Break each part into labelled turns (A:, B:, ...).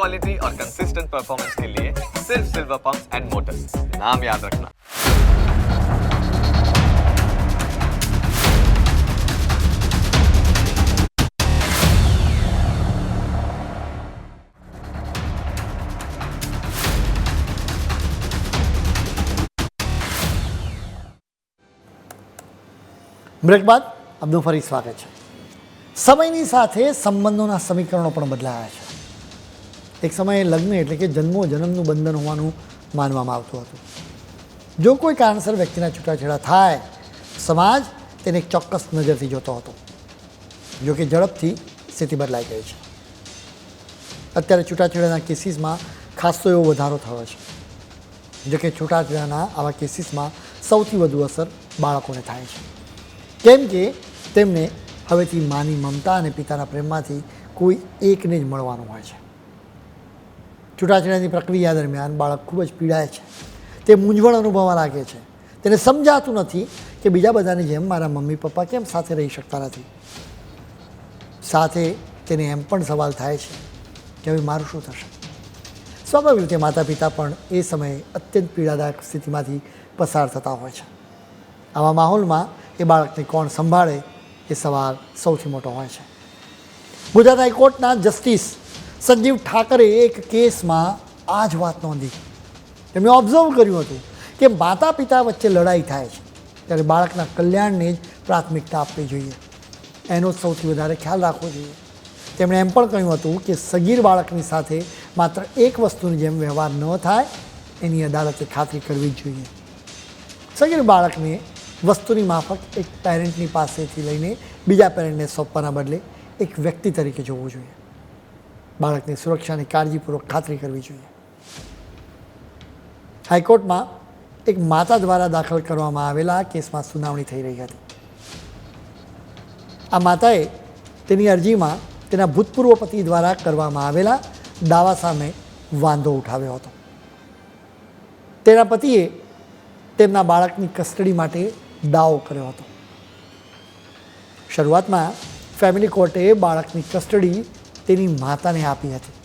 A: Quality और consistent performance के लिए सिर्फ सिल्वर पंप्स एंड मोटर्स नाम याद रखना
B: બ્રેક બાદ આપનું ફરી સ્વાગત છે સમયની સાથે સંબંધોના સમીકરણો પણ બદલાયા છે એક સમયે લગ્ન એટલે કે જન્મો જન્મનું બંધન હોવાનું માનવામાં આવતું હતું. જો કોઈ કારણસર વ્યક્તિના છૂટાછેડા થાય, સમાજ તેને એક ચોક્કસ નજરથી જોતો હતો, જો કે ઝડપથી સ્થિતિ બદલાઈ ગઈ છે. અત્યારે છૂટાછેડાના કેસીસમાં ખાસો એવો વધારો થયો છે, જો કે છૂટાછેડાના આવા કેસીસમાં સૌથી વધુ અસર બાળકોને થાય છે. કેમ કે તેમને હવેથી માની મમતા અને પિતાના પ્રેમમાંથી કોઈ એકને જ મળવાનું હોય છે. છૂટાછેડાની પ્રક્રિયા દરમિયાન બાળક ખૂબ જ પીડાય છે. તે મૂંઝવણ અનુભવવા લાગે છે. તેને સમજાતું નથી કે બીજા બધાની જેમ મારા મમ્મી પપ્પા કેમ સાથે રહી શકતા નથી. સાથે તેને એમ પણ સવાલ થાય છે કે હવે મારું શું થશે? સ્વાભાવિક રીતે માતા પિતા પણ એ સમયે અત્યંત પીડાદાયક સ્થિતિમાંથી પસાર થતા હોય છે. આવા માહોલમાં એ બાળકને કોણ સંભાળે એ સવાલ સૌથી મોટો હોય છે. ગુજરાત હાઈકોર્ટના જસ્ટિસ સંજીવ ઠાકરે એક કેસમાં આ જ વાત નોંધી. તેમણે ઓબ્ઝર્વ કર્યું હતું કે માતા પિતા વચ્ચે લડાઈ થાય છે, ત્યારે બાળકના કલ્યાણને જ પ્રાથમિકતા આપવી જોઈએ. એનો જ સૌથી વધારે ખ્યાલ રાખવો જોઈએ. તેમણે એમ પણ કહ્યું હતું કે સગીર બાળકની સાથે માત્ર એક વસ્તુની જેમ વ્યવહાર ન થાય, એની અદાલતે ખાતરી કરવી જ જોઈએ. સગીર બાળકને વસ્તુની માફક એક પેરેન્ટની પાસેથી લઈને બીજા પેરેન્ટને સોંપવાના બદલે એક વ્યક્તિ તરીકે જોવું જોઈએ. બાળકની સુરક્ષાની કાળજીપૂર્વક ખાતરી કરવી જોઈએ. હાઈકોર્ટમાં એક માતા દ્વારા દાખલ કરવામાં આવેલા કેસમાં સુનાવણી થઈ રહી હતી. આ માતાએ તેની અરજીમાં તેના ભૂતપૂર્વ પતિ દ્વારા કરવામાં આવેલા દાવા સામે વાંધો ઉઠાવ્યો હતો. તેના પતિએ તેમના બાળકની કસ્ટડી માટે દાવો કર્યો હતો. શરૂઆતમાં ફેમિલી કોર્ટે બાળકની કસ્ટડી તેની માતાને આપી હતી.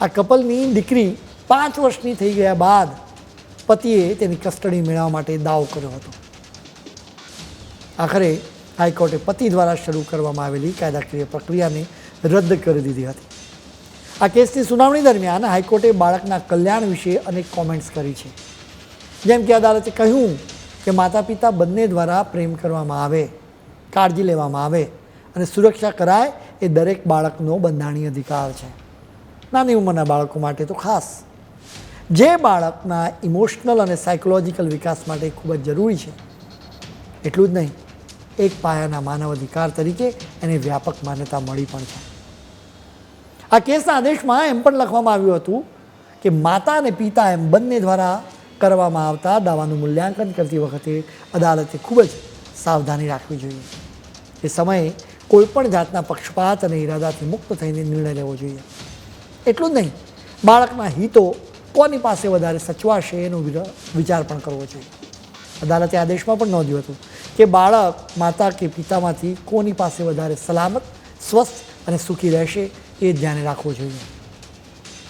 B: આ કપલની દીકરી પાંચ વર્ષની થઈ ગયા બાદ પતિએ તેની કસ્ટડી મેળવવા માટે દાવ કર્યો હતો. આખરે હાઈકોર્ટે પતિ દ્વારા શરૂ કરવામાં આવેલી કાયદાકીય પ્રક્રિયાને રદ કરી દીધી હતી. આ કેસની સુનાવણી દરમિયાન હાઈકોર્ટે બાળકના કલ્યાણ વિશે અનેક કોમેન્ટ્સ કરી છે. જેમ કે અદાલતે કહ્યું કે માતા પિતા બંને દ્વારા પ્રેમ કરવામાં આવે, કાળજી લેવામાં આવે અને સુરક્ષા કરાય એ દરેક બાળકનો બંધારણીય અધિકાર છે. નાની ઉંમરના બાળકો માટે તો ખાસ. જે બાળકના ઇમોશનલ અને સાયકોલોજીકલ વિકાસ માટે ખૂબ જ જરૂરી છે. એટલું જ નહીં, એક પાયાના માનવ અધિકાર તરીકે એને વ્યાપક માન્યતા મળી પણ છે. આ કેસના આદેશમાં એમ પણ લખવામાં આવ્યું હતું કે માતા અને પિતા એમ બંને દ્વારા કરવામાં આવતા દાવાનું મૂલ્યાંકન કરતી વખતે અદાલતે ખૂબ જ સાવધાની રાખવી જોઈએ. એ સમયે કોઈપણ જાતના પક્ષપાત અને ઈરાદાથી મુક્ત થઈને નિર્ણય લેવો જોઈએ. એટલું જ નહીં, બાળકના હિતો કોની પાસે વધારે સચવાશે એનો વિચાર પણ કરવો જોઈએ. અદાલતે આદેશમાં પણ નોંધ્યું હતું કે બાળક માતા કે પિતામાંથી કોની પાસે વધારે સલામત, સ્વસ્થ અને સુખી રહેશે એ ધ્યાને રાખવું જોઈએ.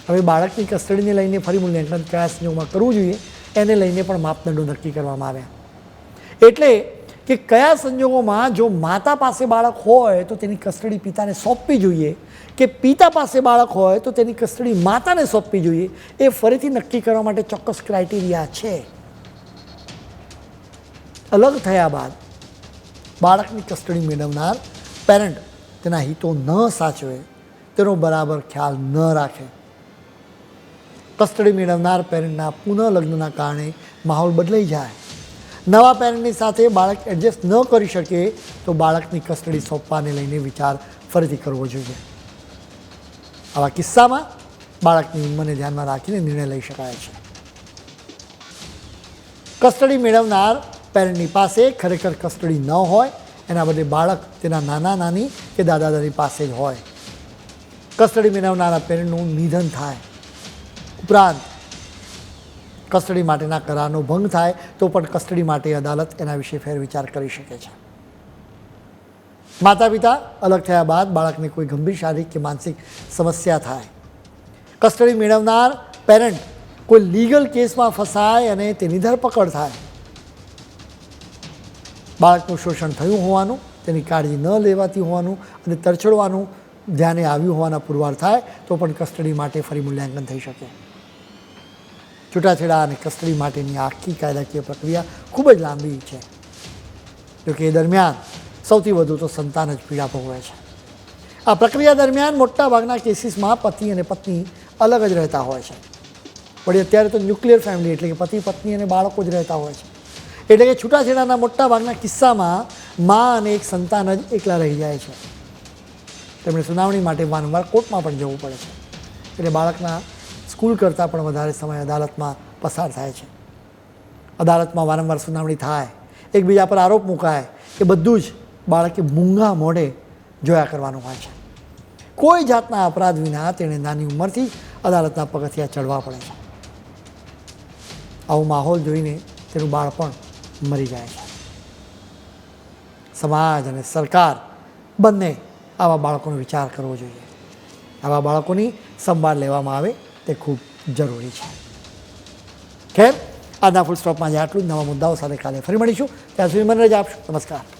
B: હવે બાળકની કસ્ટડીને લઈને ફરી મૂલ્યાંકન કયા સંજોગમાં કરવું જોઈએ, એને લઈને પણ માપદંડો નક્કી કરવામાં આવ્યા. એટલે કે કયા સંજોગોમાં જો માતા પાસે બાળક હોય તો તેની કસ્ટડી પિતાને સોંપવી જોઈએ? કે પિતા પાસે બાળક હોય તો તેની કસ્ટડી માતાને સોંપવી જોઈએ? એ ફરીથી નક્કી કરવા માટે ચોક્કસ ક્રાઇટેરિયા છે. અલગ થયા બાદ બાળકની કસ્ટડી મેળવનાર પેરેન્ટ તેના હિતો ન સાચવે, તેનો બરાબર ખ્યાલ ન રાખે. કસ્ટડી મેળવનાર પેરેન્ટના પુનઃલગ્નના કારણે માહોલ બદલાઈ જાય. નવા પેરેન્ટની સાથે બાળક એડજસ્ટ ન કરી શકે તો બાળકની કસ્ટડી સોંપવાને લઈને વિચાર ફરીથી કરવો જોઈએ. આવા કિસ્સામાં બાળકની ઉંમરને ધ્યાનમાં રાખીને નિર્ણય લઈ શકાય છે. કસ્ટડી મેળવનાર પેરેન્ટની પાસે ખરેખર કસ્ટડી ન હોય, એના બદલે બાળક તેના નાના નાની કે દાદા દાદી પાસે જ હોય. કસ્ટડી મેળવનારા પેરેન્ટનું નિધન થાય. ઉપરાંત કસ્ટડી માટેના કરારનો ભંગ થાય, તો પણ કસ્ટડી માટે અદાલત એના વિશે ફેરવિચાર કરી શકે છે. માતા પિતા અલગ થયા બાદ બાળકને કોઈ ગંભીર શારીરિક કે માનસિક સમસ્યા થાય. કસ્ટડી મેળવનાર પેરેન્ટ કોઈ લીગલ કેસમાં ફસાય અને તેની ધરપકડ થાય. બાળકનું શોષણ થયું હોવાનું, તેની કાળજી ન લેવાતી હોવાનું અને તરછોડવાનું ધ્યાને આવ્યું હોવાના પુરવાર થાય, તો પણ કસ્ટડી માટે ફરી મૂલ્યાંકન થઈ શકે. છૂટાછેડા અને કસ્ટડી માટેની આખી કાયદાકીય પ્રક્રિયા ખૂબ જ લાંબી છે. જોકે એ દરમિયાન સૌથી વધુ તો સંતાન જ પીડા ભોગવે છે. આ પ્રક્રિયા દરમિયાન મોટાભાગના કેસીસમાં પતિ અને પત્ની અલગ જ રહેતા હોય છે. વળી અત્યારે તો ન્યુક્લિયર ફેમિલી એટલે કે પતિ, પત્ની અને બાળકો જ રહેતા હોય છે. એટલે કે છૂટાછેડાના મોટાભાગના કિસ્સામાં મા અને એક સંતાન જ એકલા રહી જાય છે. તેમણે સુનાવણી માટે વારંવાર કોર્ટમાં પણ જવું પડે છે. એટલે બાળકના સ્કૂલ કરતાં પણ વધારે સમય અદાલતમાં પસાર થાય છે. અદાલતમાં વારંવાર સુનાવણી થાય, એકબીજા પર આરોપ મુકાય એ બધું જ બાળકે મૂંગા મોઢે જોયા કરવાનું હોય છે. કોઈ જાતના અપરાધ વિના તેણે નાની ઉંમરથી અદાલતના પગથિયા ચડવા પડે છે. આવો માહોલ જોઈને તેનું બાળપણ મરી જાય છે. સમાજ અને સરકાર બંને આવા બાળકોનો વિચાર કરવો જોઈએ. આવા બાળકોની સંભાળ લેવામાં આવે તે ખૂબ જરૂરી છે. ખેર આજના ફૂલ સ્ટોપમાં આજે આટલું જ. નવા મુદ્દાઓ સાથે કાલે ફરી મળીશું. ત્યાં સુધી મને રજા આપશો. નમસ્કાર.